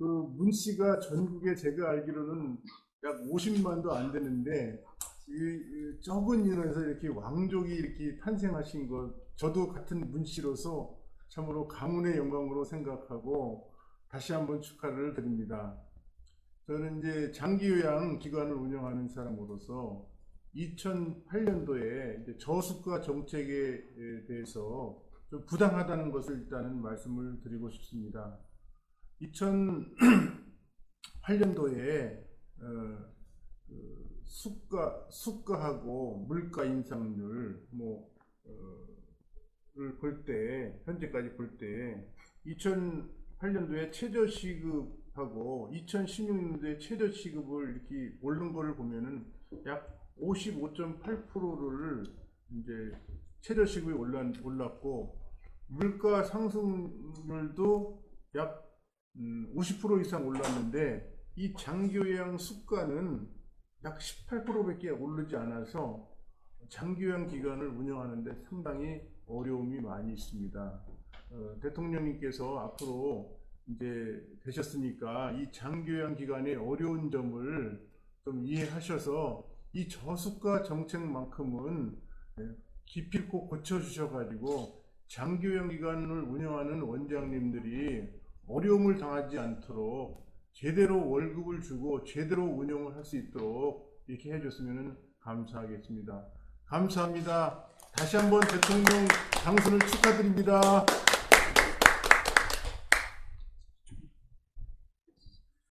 그 문 씨가 전국에 제가 알기로는 약 50만도 안 되는데 이, 이 적은 인원에서 이렇게 왕족이 이렇게 탄생하신 것 저도 같은 문 씨로서 참으로 가문의 영광으로 생각하고 다시 한번 축하를 드립니다. 저는 이제 장기요양 기관을 운영하는 사람으로서 2008년도에 이제 저수가 정책에 대해서 좀 부당하다는 것을 일단은 말씀을 드리고 싶습니다. 2008년도에 어, 그 수가 수가하고 물가 인상률 뭐 어,를 볼 때 현재까지 볼 때 2008년도에 최저 시급하고 2016년도에 최저 시급을 이렇게 오른 거를 보면은 약 55.8%를 이제 최저 시급이 올랐, 올랐고 물가 상승률도 약 음, 50% 이상 올랐는데 이 장기요양 수가는 약 18%밖에 오르지 않아서 장기요양 기관을 운영하는데 상당히 어려움이 많이 있습니다. 어, 대통령님께서 앞으로 이제 되셨으니까 이 장기요양 기관의 어려운 점을 좀 이해하셔서 이 저수가 정책만큼은 예, 기필코 고쳐주셔가지고 장기요양 기관을 운영하는 원장님들이 어려움을 당하지 않도록 제대로 월급을 주고 제대로 운영을 할 수 있도록 이렇게 해줬으면 감사하겠습니다. 감사합니다. 다시 한번 대통령 당선을 축하드립니다.